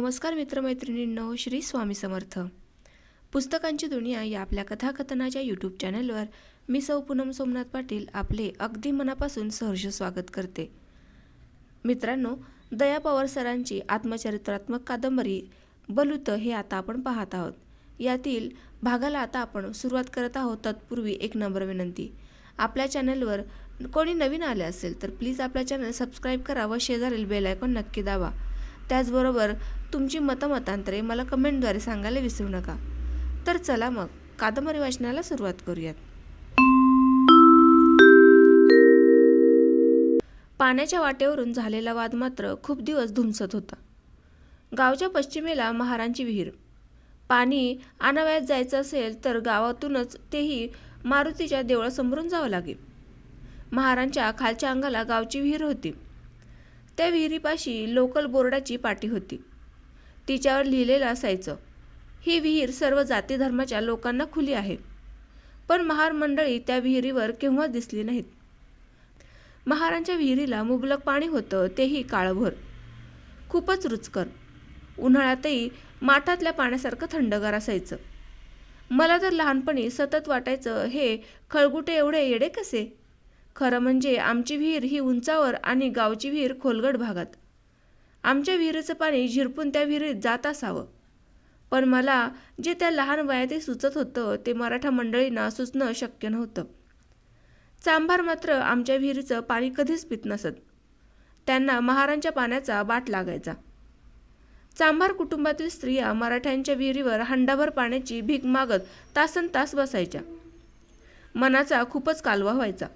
नमस्कार मित्रमैत्रिणींनो श्री स्वामी समर्थ. पुस्तकांची दुनिया या आपल्या कथाकथनाच्या यूट्यूब चॅनलवर मी सौ पूनम सोमनाथ पाटील आपले अगदी मनापासून सहर्ष स्वागत करते. मित्रांनो दया पवार सरांची आत्मचरित्रात्मक कादंबरी बलुत हे आता आपण पाहत आहोत. यातील भागाला आता आपण सुरुवात करत आहोत तत्पूर्वी एक नंबर विनंती. आपल्या चॅनलवर कोणी नवीन आले असेल तर प्लीज आपल्या चॅनल सबस्क्राईब करा व शेजारील बेल आयकॉन नक्की दाबा. त्याचबरोबर तुमची मतमतांतरे मला कमेंटद्वारे सांगायला विसरू नका. तर चला मग कादंबरी वाचनाला सुरुवात करूयात. पाण्याच्या वाटेवरून झालेला वाद मात्र खूप दिवस धुमसत होता. गावच्या पश्चिमेला महारांची विहीर. पाणी आणावयात जायचं असेल तर गावातूनच तेही मारुतीच्या देवळासमोरून जावं लागेल. महारांच्या खालच्या अंगाला गावची विहीर होती. त्या विहिरीपाशी लोकल बोर्डाची पाटी होती. तिच्यावर लिहिलेलं असायचं ही विहीर सर्व जाती धर्माच्या लोकांना खुली आहे. पण महार मंडळी त्या विहिरीवर केव्हाच दिसली नाहीत. महारांच्या विहिरीला मुबलक पाणी होतं तेही काळभर. खूपच रुचकर. उन्हाळ्यातही माठातल्या पाण्यासारखं थंडगार असायचं. मला तर लहानपणी सतत वाटायचं हे खळगुटे एवढे येडे कसे? खरं म्हणजे आमची विहीर ही उंचावर आणि गावची विहीर खोलगड भागात. आमच्या विहिरीचं पाणी झिरपून त्या विहिरीत जात असावं. पण मला जे त्या लहान वयातही सुचत होतं ते मराठा मंडळींना सुचणं शक्य नव्हतं. चांभार मात्र आमच्या विहिरीचं पाणी कधीच पित नसत. त्यांना महारांच्या पाण्याचा बाट लागायचा. चांभार कुटुंबातील स्त्रिया मराठ्यांच्या विहिरीवर हंडाभर पाण्याची भीक मागत तासन तास बसायच्या. मनाचा खूपच कालवा व्हायचा.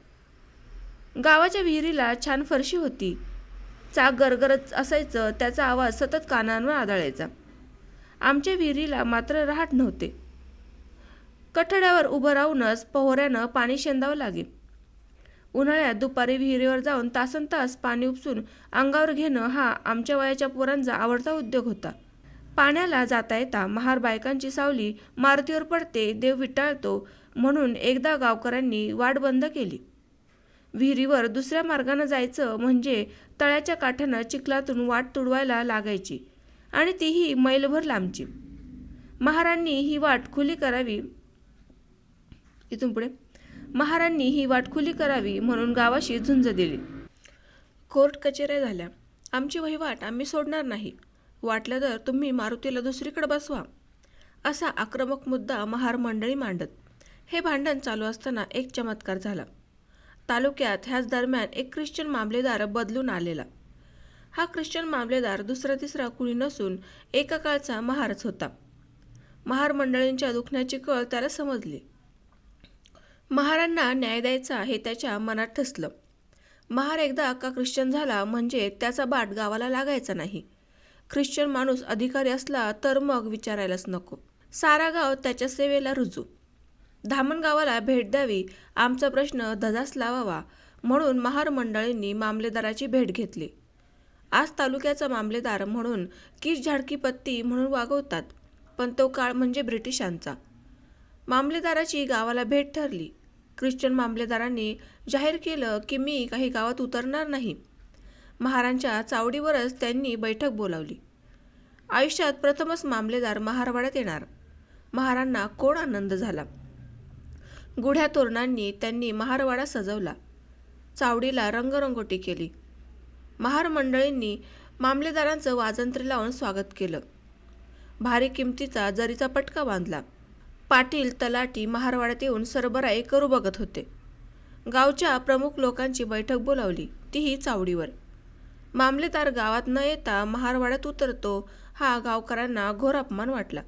गावाच्या विहिरीला छान फरशी होती. चाक गरगरत असायचं त्याचा आवाज सतत कानांवर आदळायचा. आमच्या विहिरीला मात्र रहाट नव्हते. कठड्यावर उभं राहूनच पोहऱ्यानं पाणी शेंदावं लागे उन्हाळ्यात दुपारी विहिरीवर जाऊन तासन तास पाणी उपसून अंगावर घेणं हा आमच्या वयाच्या पोरांचा आवडता उद्योग होता. पाण्याला जाता येता महार बायकांची सावली मारुतीवर पडते देव विटाळतो म्हणून एकदा गावकऱ्यांनी वाट बंद केली. विहिरीवर दुसऱ्या मार्गानं जायचं म्हणजे तळ्याच्या काठानं चिखलातून वाट तुडवायला लागायची आणि तीही मैलभर लांबची. महारांनी ही वाट खुली करावी. इथून पुढे. महारांनी ही वाट खुली करावी म्हणून गावाशी झुंज दिली. कोर्ट कचेऱ्या झाल्या. आमची वहिवाट आम्ही सोडणार नाही. वाटलं तर तुम्ही मारुतीला दुसरीकडे बसवा. असा आक्रमक मुद्दा महार मंडळी मांडत. हे भांडण चालू असताना एक चमत्कार झाला. तालुक्यात ह्याच दरम्यान एक ख्रिश्चन मामलेदार बदलून आलेला. हा ख्रिश्चन मामलेदार दुसरा तिसरा कुणी नसून एका काळचा महारच होता. महार मंडळींच्या दुखण्याची कळ त्याला समजली. महारांना न्याय द्यायचा हे त्याच्या मनात ठसलं. महार एकदा का ख्रिश्चन झाला म्हणजे त्याचा बाट गावाला लागायचा नाही. ख्रिश्चन माणूस अधिकारी असला तर मग विचारायलाच नको. सारा गाव त्याच्या सेवेला रुजू. धामण गावाला भेट द्यावी आमचा प्रश्न धजास लावावा म्हणून महार मंडळींनी मामलेदाराची भेट घेतली. आज तालुक्याचा मामलेदार म्हणून किस झाडकी पत्ती म्हणून वागवतात पण तो काळ म्हणजे ब्रिटिशांचा. मामलेदाराची गावाला भेट ठरली. ख्रिश्चन मामलेदारांनी जाहीर केलं की मी काही गावात उतरणार नाही. महारांच्या चावडीवरच त्यांनी बैठक बोलावली. आयुष्यात प्रथमच मामलेदार महारवाड्यात येणार. महारांना कोण आनंद झाला? गुढ्या तोरणांनी त्यांनी महारवाडा सजवला. चावडीला रंगरंगोटी केली. महार मंडळींनी मामलेदारांचं वाजंत्री लावून स्वागत केलं. भारी किमतीचा जरीचा पटका बांधला. पाटील तलाटी महारवाड्यात येऊन सरबराई करू बघत होते. गावच्या प्रमुख लोकांची बैठक बोलावली तीही चावडीवर. मामलेदार गावात न येता महारवाड्यात उतरतो हा गावकऱ्यांना घोर अपमान वाटला.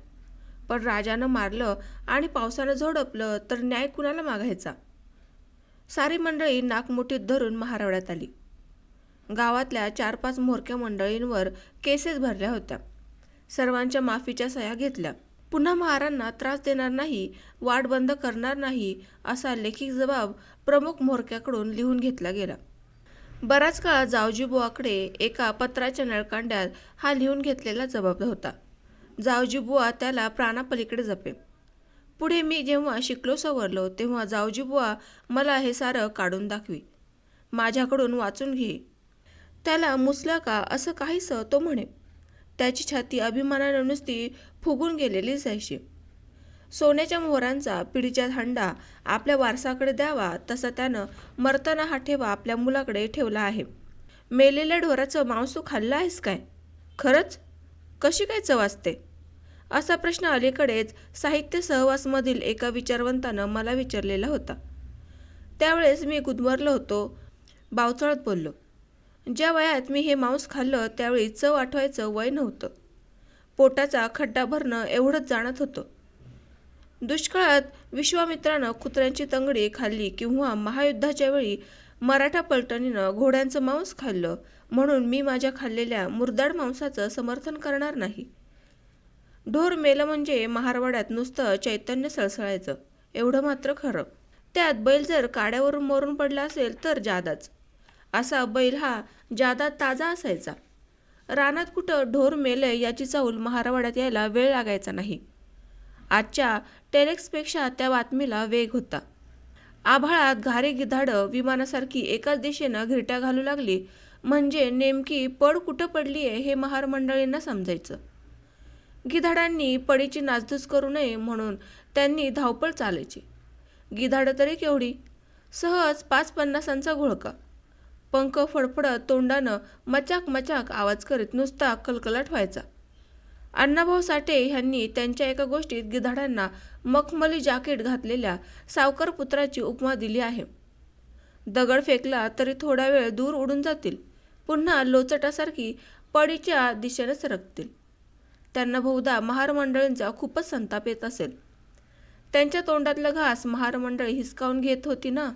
पण राजानं मारलं आणि पावसानं झोडपलं तर न्याय कुणाला मागायचा? सारी मंडळी नाकमुठीत धरून महारावड्यात आली. गावातल्या चार पाच म्होरक्या मंडळींवर केसेस भरल्या होत्या. सर्वांच्या माफीच्या सह्या घेतल्या. पुन्हा महारांना त्रास देणार नाही वाट बंद करणार नाही असा लेखिक जबाब प्रमुख म्होरक्याकडून लिहून घेतला गेला. बराच काळ जावजीबुवाकडे एका पत्राच्या नळकांड्यात हा लिहून घेतलेला जबाब होता. जावजीबुवा त्याला प्राणापलीकडे जपे. पुढे मी जेव्हा शिकलो सवरलो तेव्हा जावजीबुवा मला हे सारं काढून दाखवी. माझ्याकडून वाचून घे. त्याला मुसला का? असं काहीसं तो म्हणे. त्याची छाती अभिमानानं नुसती फुगून गेलेली जायची. सोन्याच्या मोहरांचा पिढीच्या हंडा आपल्या वारसाकडे द्यावा तसा त्यानं मरताना हा ठेवा आपल्या मुलाकडे ठेवला आहे. मेलेल्या ढोराचं मांस खाल्लं आहेस काय? खरंच? कशी काय चव असते? असा प्रश्न अलीकडेच साहित्य सहवासमधील एका विचारवंतानं मला विचारलेला होता. त्यावेळेस मी गुदमरलो होतो बावचळत बोललो. ज्या वयात मी हे मांस खाल्लं त्यावेळी चव आठवायचं वय नव्हतं. पोटाचा खड्डा भरणं एवढंच जाणत होतं. दुष्काळात विश्वामित्रानं कुत्र्यांची तंगडी खाल्ली किंवा महायुद्धाच्या वेळी मराठा पलटणीनं घोड्यांचं मांस खाल्लं म्हणून मी माझ्या खाल्लेल्या मुरदाड मांसाचं समर्थन करणार नाही. ढोर मेलं म्हणजे महारवाड्यात नुसतं चैतन्य सळसळायचं. एवढं मात्र खरं. त्यात बैल जर काड्यावरून मरून पडला असेल तर जादाच. असा बैल हा जादा ताजा असायचा. रानात कुठं ढोर मेले याची चाऊल महारवाड्यात यायला वेळ लागायचा नाही. आजच्या टेरेक्सपेक्षा त्या बातमीला वेग होता. आभाळात घारे गिधाडं विमानासारखी एकाच दिशेनं घिरट्या घालू लागली. म्हणजे नेमकी पड कुठं पडली आहे हे महार मंडळींना समजायचं. गिधाडांनी पडीची नासधूस करू नये म्हणून त्यांनी धावपळ चालायची. गिधाडं तरी केवढी? सहज पाच पन्नासांचा घोळका. पंख फडफडत तोंडानं मचाक मचाक आवाज करीत नुसता कलकलाट व्हायचा. अण्णाभाऊ साठे ह्यांनी त्यांच्या एका गोष्टीत गिधाडांना मखमली जाकीट घातलेल्या सावकार पुत्राची उपमा दिली आहे. दगड फेकला तरी थोडा वेळ दूर उडून जातील. पुन्हा लोचटासारखी पडीच्या दिशेने सरकतील. त्यांना बहुधा महार मंडळींचा खूपच संताप येत असेल. त्यांच्या तोंडातलं घास महार मंडळी हिसकावून घेत होती ना?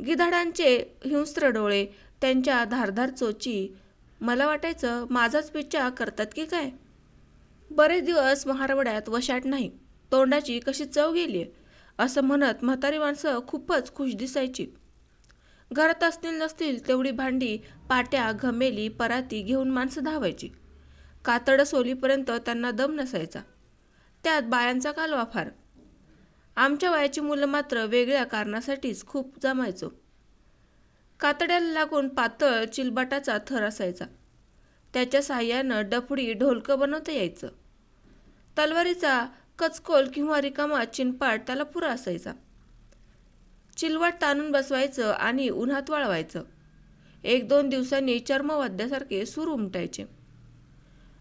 गिधाडांचे हिंस्त्र डोळे त्यांच्या धारधार चोची मला वाटायचं माझाच विचार करतात की काय? बरेच दिवस महारवड्यात वशाट नाही तोंडाची कशी चव गेली असं म्हणत म्हातारी माणसं खूपच खुश दिसायची. घरात असतील नसतील तेवढी भांडी पाट्या घमेली पराती घेऊन माणसं धावायची. कातडं सोलीपर्यंत त्यांना दम नसायचा. त्यात बायांचा कालवा फार. आमच्या वयाची मुलं मात्र वेगळ्या कारणासाठीच खूप जमायचो. कातड्याला लागून पातळ चिलबाटाचा थर असायचा. त्याच्या साह्यानं डफडी ढोलकं बनवता यायचं. तलवारीचा कचकोल किंवा रिकामा चिनपाट त्याला पुरा असायचा. चिलवाट ताणून बसवायचं आणि उन्हात वाळवायचं. एक दोन दिवसांनी चर्मवाद्यासारखे सूर उमटायचे.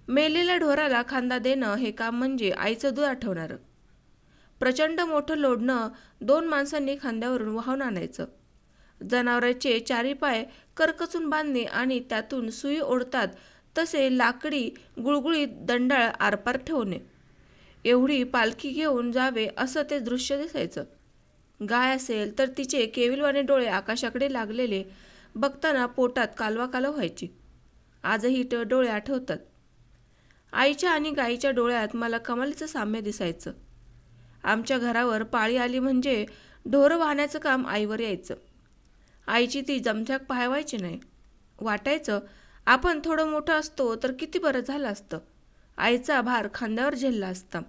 मेलेल्या ढोराला खांदा देणं हे काम म्हणजे आईचं दूध आठवणारं. प्रचंड मोठं लोढणं दोन माणसांनी खांद्यावरून वाहून आणायचं. जनावराचे चारी पाय करकचून बांधणे आणि त्यातून सुई ओढतात तसे लाकडी गुळगुळीत दंडाळ आरपार ठेवणे. एवढी पालखी घेऊन जावे असं ते दृश्य दिसायचं. गाय असेल तर तिचे केविलवाने डोळे आकाशाकडे लागलेले बघताना पोटात कालवा कालव व्हायची. आजही ट डोळे आठवतात. आईच्या आणि गाईच्या डोळ्यात मला कमालीचं साम्य दिसायचं. आमच्या घरावर पाळी आली म्हणजे ढोरं वाहण्याचं काम आईवर यायचं. आईची ती जमझाक पाहावायची नाही. वाटायचं आपण थोडं मोठं असतो तर किती बरं झालं असतं. आईचा भार खांद्यावर झेलला असता.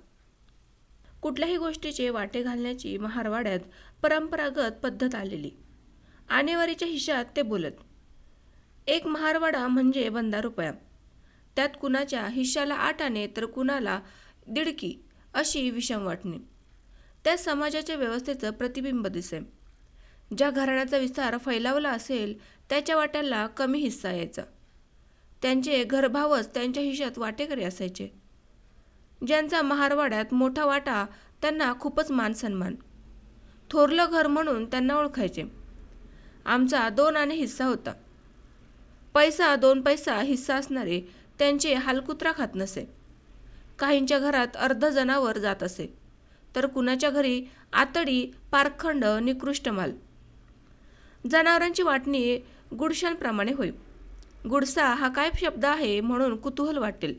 कुठल्याही गोष्टीचे वाटे घालण्याची महारवाड्यात परंपरागत पद्धत आलेली. आणेवारीच्या हिशात ते बोलत एक महारवाडा म्हणजे बंदा रुपया त्यात कुणाच्या हिश्श्याला आठ आणे तर कुणाला दिडकी अशी विषम वाटणे. त्या समाजाच्या व्यवस्थेचं प्रतिबिंब दिसे ज्या घराण्याचा विस्तार फैलावला असेल त्याच्या वाट्याला कमी हिस्सा यायचा. त्यांचे घरभावच त्यांच्या हिशात वाटेकरी असायचे. ज्यांचा महारवाड्यात मोठा वाटा त्यांना खूपच मानसन्मान थोरलं घर म्हणून त्यांना ओळखायचे. आमचा दोन आणे हिस्सा होता. पैसा दोन पैसा हिस्सा असणारे त्यांचे हालकुत्रा खात नसे. काहींच्या घरात अर्ध जनावर जात असे. तर कुणाच्या घरी आतडी पारखंड निकृष्ट माल? जनावरांची वाटणी गुडशांप्रमाणे होईल गुडसा हा काय शब्द आहे म्हणून कुतूहल वाटेल.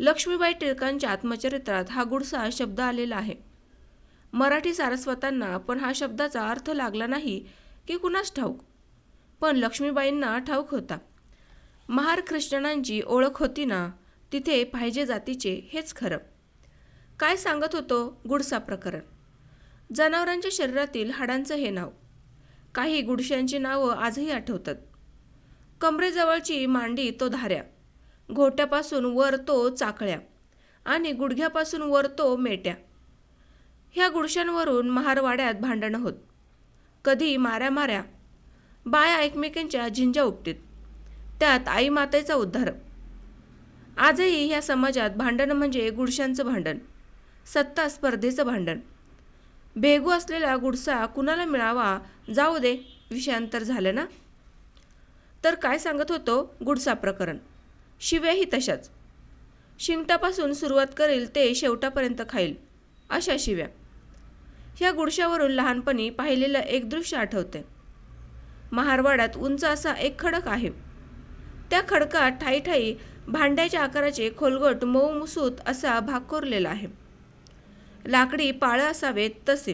लक्ष्मीबाई टिळकांच्या आत्मचरित्रात हा गुडसा शब्द आलेला आहे. मराठी सारस्वतांना पण हा शब्दाचा अर्थ लागला नाही की कुणास ठाऊक. पण लक्ष्मीबाईंना ठाऊक होता. महार ख्रिश्चनांची ओळख होती ना तिथे पाहिजे जातीचे हेच खरं. काय सांगत होतो गुडसा प्रकरण? जनावरांच्या शरीरातील हाडांचं हे नाव. काही गुडश्यांची नावं आजही आठवतात. कमरेजवळची मांडी तो धाऱ्या. घोट्यापासून वर तो चाकळ्या. आणि गुडघ्यापासून वर तो मेट्या. ह्या गुडश्यांवरून महारवाड्यात भांडणं होत. कधी माऱ्या माऱ्या. बाया एकमेकांच्या झिंजा उपटीत. त्यात आई मातेचा उद्धार. आजही ह्या समाजात भांडण म्हणजे गुडशांचं भांडण सत्ता स्पर्धेचं भांडण. भेगू असलेला गुडसा कुणाला मिळावा जाऊ दे विषयांतर झालं ना? तर काय सांगत होतो गुडसा प्रकरण? शिव्याही तशाच. शिंगटापासून सुरुवात करेल ते शेवटापर्यंत खाईल अशा शिव्या. ह्या गुडशावरून लहानपणी पाहिलेलं एक दृश्य आठवते. महारवाड्यात उंच असा एक खडक आहे. त्या खडकात ठाई ठाई भांड्याच्या आकाराचे खोलगट मऊ मुसूत असा भाग कोरलेला आहे. लाकडी पाळं असावेत तसे.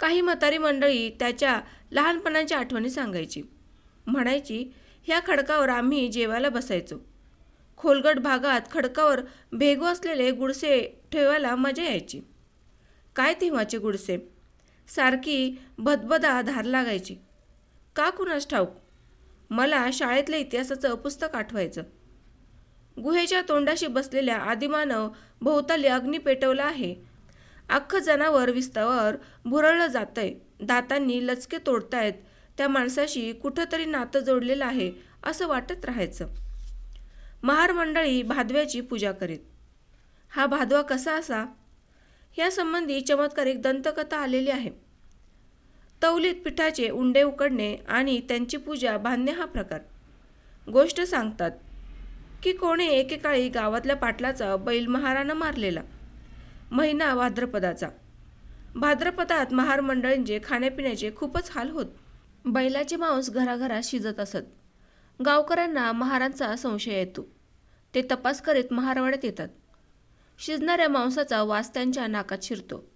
काही म्हातारी मंडळी त्याच्या लहानपणाच्या आठवणी सांगायची. म्हणायची ह्या खडकावर आम्ही जेवायला बसायचो. खोलगट भागात खडकावर भेगू असलेले गुडसे ठेवायला मजा यायची. काय तेव्हाचे गुडसे? सारखी भदबदा धार लागायची. का कुणास ठाऊक? मला शाळेतल्या इतिहासाचं पुस्तक आठवायचं. गुहेच्या तोंडाशी बसलेल्या आदिमानव भोवताली अग्नी पेटवला आहे. अख्खं जनावर विस्तावर भुरळलं जातंय. दातांनी लचके तोडतायत. त्या माणसाशी कुठंतरी नातं जोडलेलं आहे असं वाटत राहायचं. महार मंडळी भादव्याची पूजा करीत. हा भादवा कसा असा? यासंबंधी चमत्कारिक दंतकथा आलेली आहे. तवलीत पिठाचे उंडे उकडणे आणि त्यांची पूजा बांधणे हा प्रकार. गोष्ट सांगतात की कोणी एकेकाळी गावातल्या पाटलाचा बैल महारानं मारलेला. महिना भाद्रपदाचा. भाद्रपदात महार मंडळींचे खाण्यापिण्याचे खूपच हाल होत. बैलाचे मांस घराघरात शिजत असत. गावकऱ्यांना महारांचा संशय येतो. ते तपास करीत महारवाड्यात येतात. शिजणाऱ्या मांसाचा वास त्यांच्या नाकात शिरतो.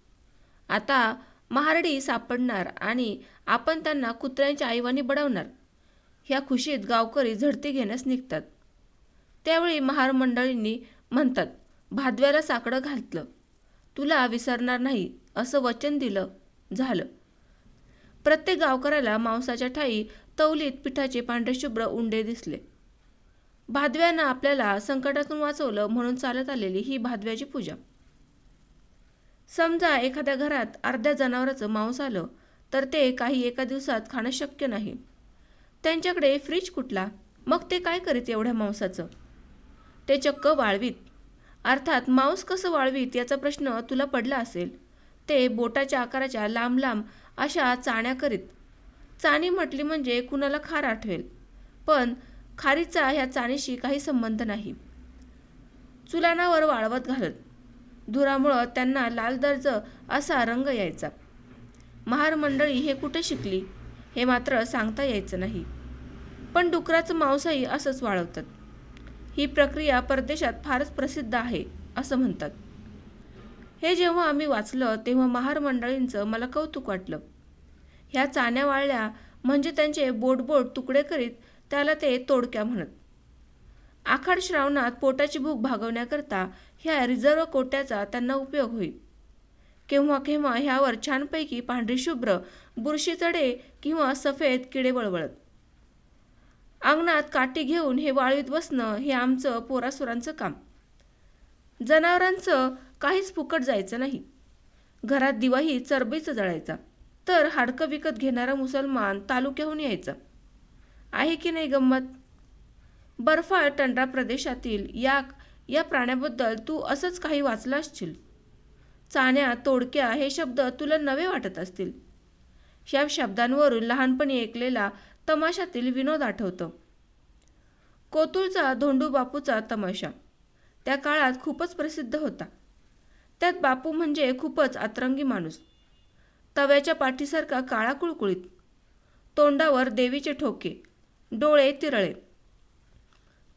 आता महारडी सापडणार आणि आपण त्यांना कुत्र्यांच्या आईवानी बडवणार. ह्या खुशीत गावकरी झडती घेण्यास निघतात. त्यावेळी महार मंडळींनी म्हणतात भादव्याला साकडं घातलं. तुला विसरणार नाही असं वचन दिलं झालं. प्रत्येक गावकऱ्याला मांसाच्या ठाई तवलीत पिठाचे पांढरेशुभ्र उंडे दिसले. भादव्यानं आपल्याला संकटातून वाचवलं म्हणून चालत आलेली ही भादव्याची पूजा. समजा एखाद्या घरात अर्ध्या जनावराचं मांस आलं तर ते काही एका दिवसात खाणं शक्य नाही. त्यांच्याकडे फ्रीज कुठला? मग ते काय करीत एवढ्या मांसाचं? ते चक्क वाळवीत. अर्थात मांस कसं वाळवीत याचा प्रश्न तुला पडला असेल. ते बोटाच्या आकाराच्या लांब लांब अशा चाण्या करीत. चाणी म्हटली म्हणजे कुणाला खार आठवेल. पण खारीचा ह्या चाणीशी काही संबंध नाही. चुलानावर वाळवत घालत. धुरामुळं त्यांना लाल दर्ज असा रंग यायचा. महार मंडळी हे कुठे शिकली? हे मात्र सांगता यायचं नाही. पण डुकराचं मांसही असंच वाळवतात. ही प्रक्रिया परदेशात फारच प्रसिद्ध आहे असं म्हणतात. हे जेव्हा आम्ही वाचलं तेव्हा महार मंडळींचं मला कौतुक वाटलं. ह्या चाण्या वाळल्या म्हणजे त्यांचे बोटबोट तुकडे करीत त्याला ते तोडक्या म्हणत. आखाड श्रावणात पोटाची भूक भागवण्याकरता ह्या रिझर्व कोट्याचा त्यांना उपयोग होईल. केव्हा केव्हा ह्यावर छानपैकी पांढरी शुभ्र बुरशी चढे किंवा सफेद किडे वळवळत. अंगणात काठी घेऊन हे वाळवीत बसणं हे आमचं पोरासुरांचं काम. जनावरांचं काहीच फुकट जायचं नाही. घरात दिवाही चरबीचं जळायचा. तर हाडकं विकत घेणारा मुसलमान तालुक्याहून यायचा. आहे की नाही गंमत? बर्फाळ टंडा प्रदेशातील या या प्राण्याबद्दल तू असंच काही वाचलं असशील? चाण्या तोडक्या हे शब्द तुला नवे वाटत असतील. ह्या शब्दांवरून लहानपणी ऐकलेला तमाशातील विनोद आठवतं. कोतुळचा धोंडू बापूचा तमाशा. त्या काळात खूपच प्रसिद्ध होता. त्यात बापू म्हणजे खूपच अतरंगी माणूस. तव्याच्या पाठीसारखा काळा कुळकुळीत. तोंडावर देवीचे ठोके. डोळे तिरळे.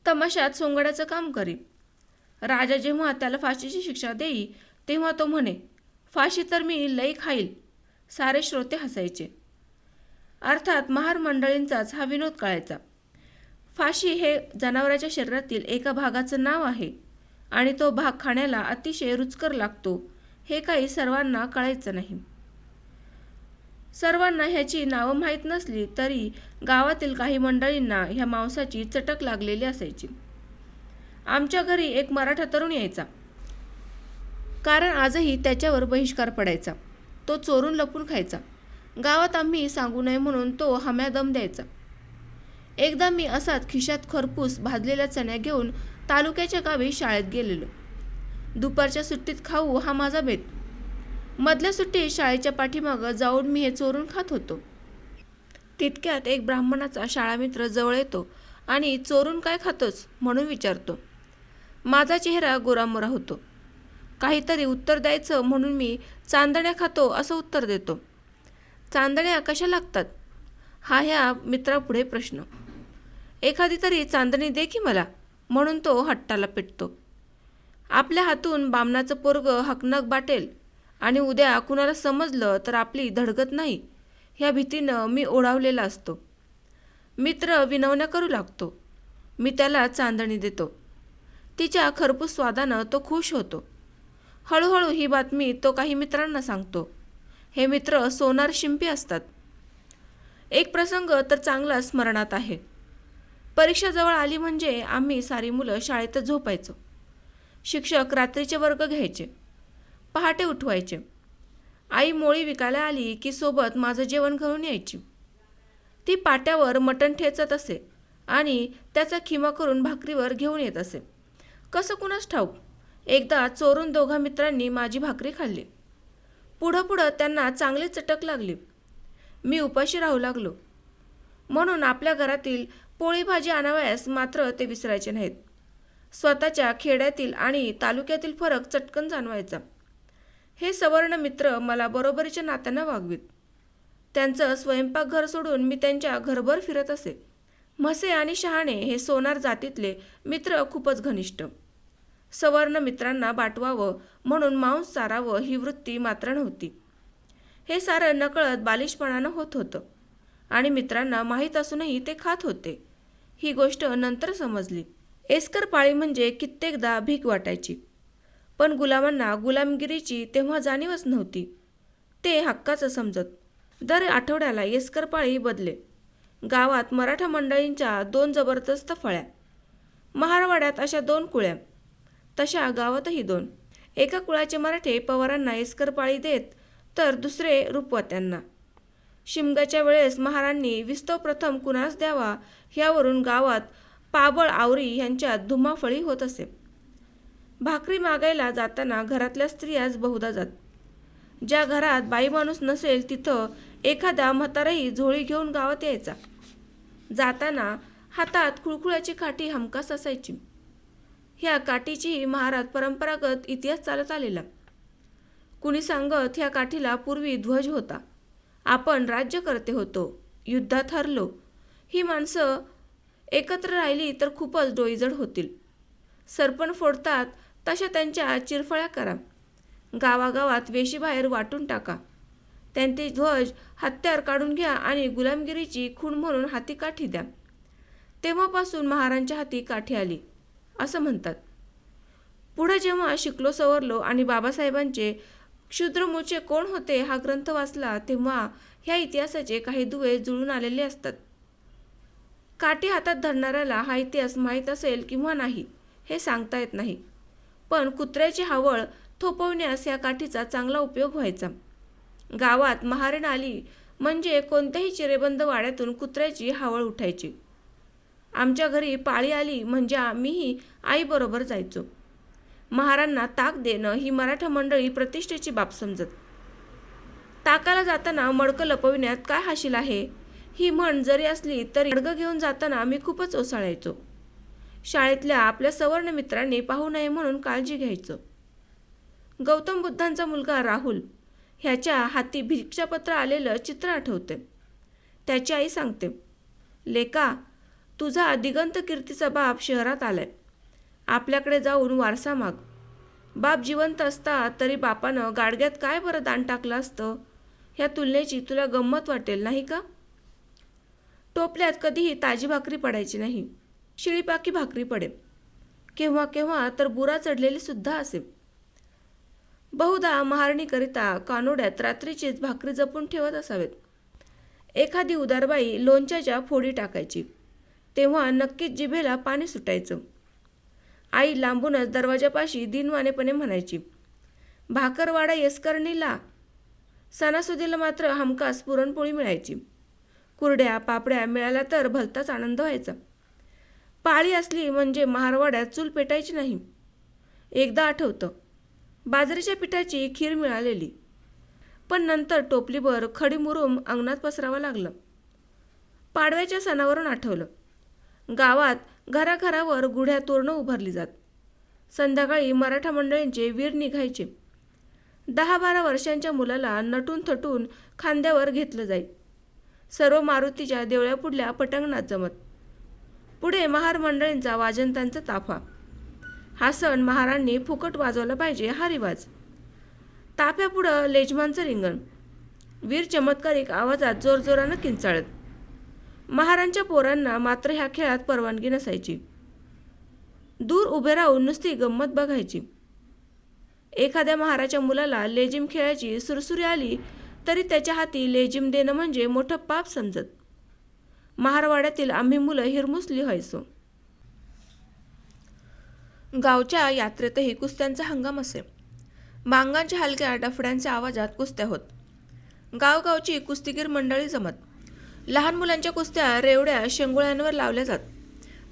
तमाशात सोंगड्याचं काम करी राजा जेव्हा त्याला फाशीची शिक्षा देई तेव्हा तो म्हणे फाशी तर मी लई खाईल. सारे श्रोते हसायचे. अर्थात महार मंडळींचाच हा विनोद कळायचा. फाशी हे जनावराच्या शरीरातील एका भागाचं नाव आहे आणि तो भाग खाण्याला अतिशय रुचकर लागतो हे काही सर्वांना कळायचं नाही. सर्वांना ह्याची नावं माहीत नसली तरी गावातील काही मंडळींना ह्या मांसाची चटक लागलेली असायची. आमच्या घरी एक मराठा तरुण यायचा. कारण आजही त्याच्यावर बहिष्कार पडायचा. तो चोरून लपून खायचा. गावात आम्ही सांगू नये म्हणून तो हम्या दम द्यायचा. एकदा मी असाच खिशात खरपूस भाजलेल्या चण्या घेऊन तालुक्याच्या गावी शाळेत गेलेलो. दुपारच्या सुट्टीत खाऊ हा माझा बेत. मधल्या सुट्टीत शाळेच्या पाठीमागं जाऊन मी हे चोरून खात होतो. तितक्यात एक ब्राह्मणाचा शाळामित्र जवळ येतो आणि चोरून काय खातोस म्हणून विचारतो. माझा चेहरा गोरामोरा होतो. काहीतरी उत्तर द्यायचं म्हणून मी चांदण्या खातो असं उत्तर देतो. चांदण्या कशा लागतात? हा ह्या मित्रापुढे प्रश्न. एखादी तरी चांदणी दे की मला म्हणून तो हट्टाला पेटतो. आपल्या हातून बामणाचं पोरग हकनक बाटेल आणि उद्या कुणाला समजलं तर आपली धडगत नाही ह्या भीतीनं मी ओढावलेला असतो. मित्र विनवण्या करू लागतो. मी त्याला चांदणी देतो. तिच्या खरपूस स्वादानं तो खुश होतो. हळूहळू ही बातमी तो काही मित्रांना सांगतो. हे मित्र सोनार शिंपी असतात. एक प्रसंग तर चांगला स्मरणात आहे. परीक्षा जवळ आली म्हणजे आम्ही सारी मुलं शाळेतच झोपायचो. शिक्षक रात्रीचे वर्ग घ्यायचे. पहाटे उठवायचे. आई मोळी विकायला आली की सोबत माझं जेवण घालून यायची. ती पाट्यावर मटण ठेचत असे आणि त्याचा खिमा करून भाकरीवर घेऊन येत असे. कसं कुणास ठाऊक? एकदा चोरून दोघा मित्रांनी माझी भाकरी खाल्ली. पुढं पुढं त्यांना चांगली चटक लागली. मी उपाशी राहू लागलो. म्हणून आपल्या घरातील पोळी भाजी आणावयास मात्र ते विसरायचे नाहीत. स्वतःच्या खेड्यातील आणि तालुक्यातील फरक चटकन जाणवायचा. हे सवर्ण मित्र मला बरोबरीच्या नात्यानं वागवीत. त्यांचं स्वयंपाकघर सोडून मी त्यांच्या घरभर फिरत असे. म्हसे आणि शहाणे हे सोनार जातीतले मित्र खूपच घनिष्ठ. सवर्ण मित्रांना बाटवावं म्हणून मांस चारावं ही वृत्ती मात्र नव्हती. हे सारं नकळत बालिशपणानं होत होतं. आणि मित्रांना माहीत असूनही ते खात होते. ही गोष्ट नंतर समजली. एस्कर पाळी म्हणजे कित्येकदा भीक वाटायची. पण गुलामांना गुलामगिरीची तेव्हा जाणीवच नव्हती. ते हक्काचं समजत. दर आठवड्याला एस्कर पाळी बदले. गावात मराठा मंडळींच्या दोन जबरदस्त फळ्या. महारवाड्यात अशा दोन कुळ्या. तशा गावातही दोन. एका कुळाचे मराठे पवारांना एस्कर पाळी देत तर दुसरे रूपवात्यांना शिमगाच्या वेळेस महारांनी विस्तव प्रथम कुणास द्यावा ह्यावरून गावात पाबळ आवरी ह्यांच्यात धुमाफळी होत असे. भाकरी मागायला जाताना घरातल्या स्त्रियाच बहुधा जात. ज्या घरात बाई माणूस नसेल तिथं एखादा म्हाताराही झोळी घेऊन गावात यायचा. जाताना हातात खुळखुळ्याची काठी हमखास असायची. ह्या काठीची महारात परंपरागत इतिहास चालत आलेला. कुणी सांगत ह्या काठीला पूर्वी ध्वज होता. आपण राज्यकर्ते होतो युद्धात हरलो. ही माणसं एकत्र राहिली तर खूपच डोईजड होतील. सरपण फोडतात तशा त्यांच्या चिरफळ्या करा. गावागावात वेशीबाहेर वाटून टाका. त्यांचे ध्वज हत्यार काढून घ्या आणि गुलामगिरीची खूण म्हणून हाती काठी द्या. तेव्हापासून महारांच्या हाती काठी आली. असं म्हणतात. पुढे जेव्हा शिकलो सवरलो आणि बाबासाहेबांचे क्षुद्रमूचे कोण होते हा ग्रंथ वाचला तेव्हा ह्या इतिहासाचे काही दुवे जुळून आलेले असतात. काठी हातात धरणाऱ्याला हा इतिहास माहीत असेल किंवा नाही हे सांगता येत नाही. पण कुत्र्याची हावळ थोपवण्यास या काठीचा चांगला उपयोग व्हायचा. गावात महारण आली म्हणजे कोणत्याही चिरेबंद वाड्यातून कुत्र्याची हावळ उठायची. आमच्या घरी पाळी आली म्हणजे आम्हीही आईबरोबर जायचो. महारांना ताक देणं ही मराठा मंडळी प्रतिष्ठेची बाब समजत. ताकाला जाताना मडकं लपविण्यात काय हाशील आहे? ही म्हण जरी असली तरी मडकं घेऊन जाताना मी खूपच ओसाळायचो शाळेतल्या आपल्या सवर्ण मित्रांनी पाहू नये म्हणून काळजी घ्यायचो. गौतम बुद्धांचा मुलगा राहुल ह्याच्या हाती भिक्षापत्र आलेलं चित्र आठवते. त्याची आई सांगते लेका तुझा दिगंत कीर्तीचा बाप शहरात आलाय. आपल्याकडे जाऊन वारसा माग. बाप जिवंत असता तरी बापानं गाडग्यात काय बरं दान टाकलं असतं? ह्या तुलनेची तुला गंमत वाटेल नाही का? टोपल्यात कधीही ताजी भाकरी पडायची नाही. शिळीपाकी भाकरी पडे केव्हा केव्हा तर बुरा चढलेली सुद्धा असे बहुधा महारणीकरिता कानोड्यात रात्रीचीच भाकरी जपून ठेवत असावेत. एखादी उदारबाई लोणच्याच्या फोडी टाकायची. तेव्हा नक्कीच जिभेला पाणी सुटायचं. आई लांबूनच दरवाजापाशी दिनवानेपणे म्हणायची भाकरवाडा येसकरणीला. सणासुदीला मात्र हमखास पुरणपोळी मिळायची. कुरड्या पापड्या मिळाल्या तर भलताच आनंद व्हायचा. पाळी असली म्हणजे महारवाड्यात चूल पेटायची नाही. एकदा आठवतं बाजरीच्या पिठाची खीर मिळालेली पण नंतर टोपलीभर खडी मुरुम अंगणात पसरावं लागलं. पाडव्याच्या सणावरून आठवलं गावात घराघरावर गुढ्या तोरणं उभारली जात. संध्याकाळी मराठा मंडळींचे वीर निघायचे. दहा बारा वर्षांच्या मुलाला नटून थटून खांद्यावर घेतलं जाई. सर्व मारुतीच्या देवळ्यापुढल्या पटांगणात जमत. पुढे महार मंडळींचा वाजंतांचा ताफा. हा सण महारांनी फुकट वाजवला पाहिजे हा रिवाज ताफ्यापुढं लेजमानचं रिंगण. वीर चमत्कारिक आवाजात जोरजोरानं किंचाळत. महारांच्या पोरांना मात्र ह्या खेळात परवानगी नसायची. दूर उभे राहून नुसती गंमत बघायची. एखाद्या महाराच्या मुलाला लेजिम खेळायची सुरसुरी आली तरी त्याच्या हाती लेजिम देणं म्हणजे मोठं पाप समजत. महारवाड्यातील आम्ही मुलं हिरमुसली व्हायचो. गावच्या यात्रेतही कुस्त्यांचा हंगाम असे. मांगांच्या हलक्या डफड्यांच्या आवाजात कुस्त्या होत. गावगावची कुस्तीगीर मंडळी जमत. लहान मुलांच्या कुस्त्या रेवड्या शेंगुळ्यांवर लावल्या जात.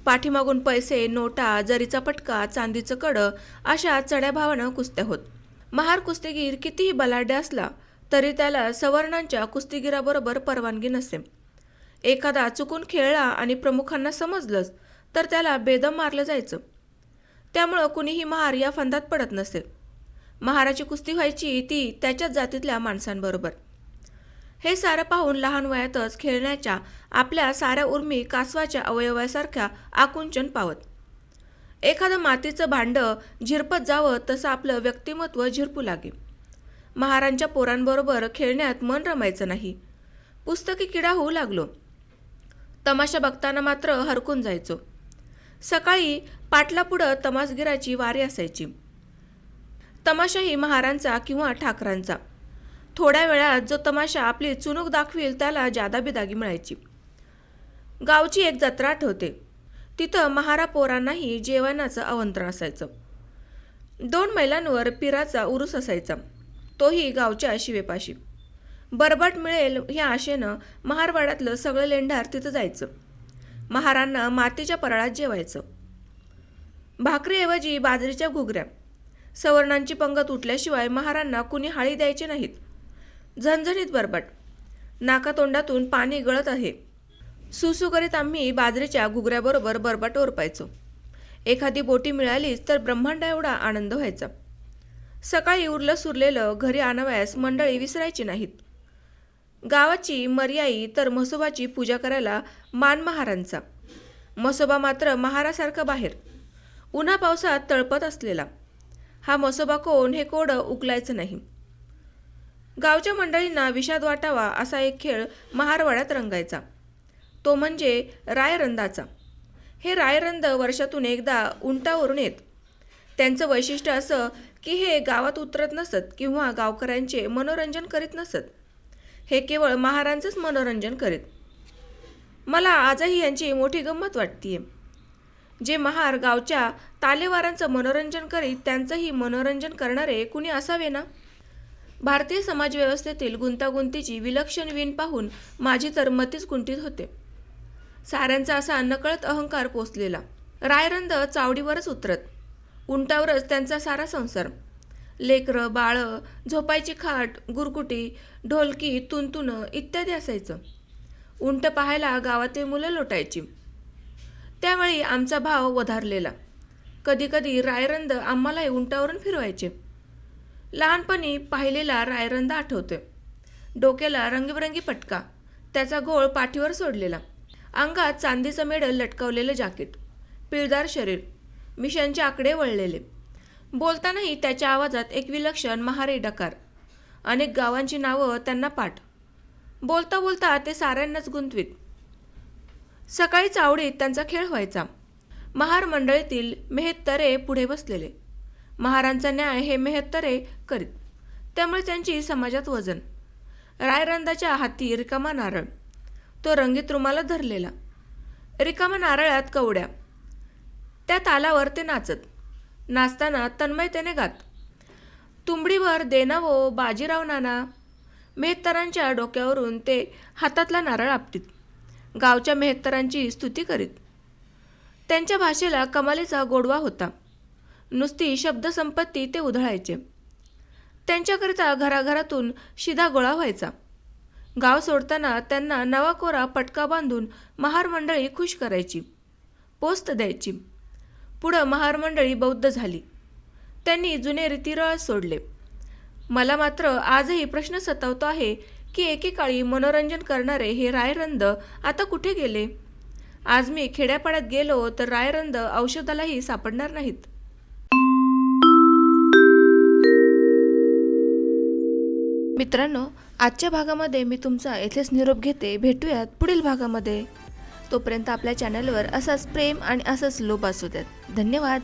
पाठीमागून पैसे नोटा जरीचा पटका चांदीचं कडं अशा चढ्या भावानं कुस्त्या होत. महार कुस्तीगीर कितीही बलाढ्य असला तरी त्याला सवर्णांच्या कुस्तीगिराबरोबर परवानगी नसे. एखादा चुकून खेळला आणि प्रमुखांना समजलंच तर त्याला बेदम मारलं जायचं. त्यामुळं कुणीही महार या फंदात पडत नसे. महाराची कुस्ती व्हायची ती त्याच्याच जातीतल्या माणसांबरोबर. हे सारं पाहून लहान वयातच खेळण्याच्या आपल्या साऱ्या उर्मी कासवाच्या अवयवासारख्या आकुंचन पावत. एखादं मातीचं भांडं झिरपत जावं तसं आपलं व्यक्तिमत्व झिरपू लागे. महारांच्या पोरांबरोबर खेळण्यात मन रमायचं नाही. पुस्तकी किडा होऊ लागलो. तमाशा बघताना मात्र हरकून जायचो. सकाळी पाटलापुढं तमासगिराची वारी असायची. तमाशाही महारांचा किंवा ठाकरांचा. थोड्या वेळात जो तमाशा आपली चुणूक दाखवील त्याला जादा बिदागी मिळायची. गावची एक जत्रा आठवते तिथं महारा पोरांनाही जेवणाचं आमंत्रण असायचं. दोन मैलांवर पिराचा उरूस असायचा. तोही गावच्या शिवेपाशी. बरबट मिळेल ह्या आशेनं महारवाड्यातलं सगळं लेंढार तिथं जायचं. महारांना मातीच्या परळात जेवायचं. भाकरीऐवजी बाजरीच्या घुगऱ्या. सवर्णांची पंगत उठल्याशिवाय महारांना कुणी हाळी द्यायचे नाहीत. झणझणीत बरबट. नाकातोंडातून पाणी गळत आहे. सुसू करीत आम्ही बाजरीच्या घुगऱ्याबरोबर बरबट ओरपायचो. एखादी बोटी मिळालीच तर ब्रह्मांडा एवढा आनंद व्हायचा. सकाळी उरलं सुरलेलं घरी आणावयास मंडळी विसरायची नाहीत. गावाची मर्याई तर म्हसोबाची पूजा करायला मान महारांचा. म्हसोबा मात्र महारासारखा बाहेर. उन्हा पावसात तळपत असलेला. हा म्हसोबा कोण हे कोडं उकलायचं नाही. गावच्या मंडळींना विषाद वाटावा असा एक खेळ महारवाड्यात रंगायचा. तो म्हणजे रायरंदाचा. हे रायरंद वर्षातून एकदा उंटावरून येत. त्यांचं वैशिष्ट्य असं की हे गावात उतरत नसत किंवा गावकऱ्यांचे मनोरंजन करीत नसत. हे केवळ महारांचंच मनोरंजन करीत. मला आजही यांची मोठी गंमत वाटतीये. जे महार गावच्या तालेवारांचं मनोरंजन करीत त्यांचंही मनोरंजन करणारे कुणी असावे ना? भारतीय समाजव्यवस्थेतील गुंतागुंतीची विलक्षण विण पाहून माझी तर मतीच गुंटीत होते. साऱ्यांचा असा नकळत अहंकार पोचलेला. रायरंद चावडीवरच उतरत. उंटावरच त्यांचा सारा संसार. लेकरं बाळं झोपायची खाट गुरकुटी ढोलकी तुंतुणं इत्यादी असायचं. उंट पाहायला गावातील मुलं लोटायची. त्यावेळी आमचा भाव वधारलेला. कधीकधी रायरंद आम्हालाही उंटावरून फिरवायचे. लहानपणी पाहिलेला रायरंदा आठवतोय. डोक्याला रंगीबेरंगी पटका त्याचा घोळ पाठीवर सोडलेला. अंगात चांदीचं मेडल लटकवलेलं जाकीट. पिळदार शरीर. मिशनचे आकडे वळलेले. बोलतानाही त्याच्या आवाजात एक विलक्षण महारे डकार. अनेक गावांची नावं त्यांना पाठ. बोलता बोलता ते साऱ्यांनाच गुंतवीत. सकाळी चावडीत त्यांचा खेळ व्हायचा. महार मंडळीतील मेहत्तरे पुढे बसलेले. महारांचा न्याय हे मेहत्तरे करीत. त्यामुळे त्यांची समाजात वजन. रायरंदाच्या हाती रिकामा नारळ. तो रंगीत रुमाला धरलेला. रिकामा नारळात कवड्या. त्या तालावर ते नाचत. नाचताना तन्मयतेने गात. तुंबडीवर देनावो बाजीराव नाना. मेहत्तरांच्या डोक्यावरून ते हातातला नारळ आपटीत. गावच्या मेहत्तरांची स्तुती करीत. त्यांच्या भाषेला कमालीचा गोडवा होता. नुसती शब्दसंपत्ती ते उधळायचे. त्यांच्याकरिता घराघरातून शिधा गोळा व्हायचा. गाव सोडताना त्यांना नवा कोरा पटका बांधून महार मंडळी खुश करायची. पोस्त द्यायची. पुढं महार मंडळी बौद्ध झाली. त्यांनी जुने रीतिरिवाज सोडले. मला मात्र आजही प्रश्न सतावतो आहे की एकेकाळी मनोरंजन करणारे हे रायरंद आता कुठे गेले? आज मी खेड्यापाड्यात गेलो तर रायरंद औषधालाही सापडणार नाहीत. मित्रांनो आजच्या भागामध्ये मी तुमचा येथेच निरोप घेते. भेटूयात पुढील भागामध्ये. तोपर्यंत आपल्या चॅनलवर असाच प्रेम आणि असंच लोप असू द्यात धन्यवाद.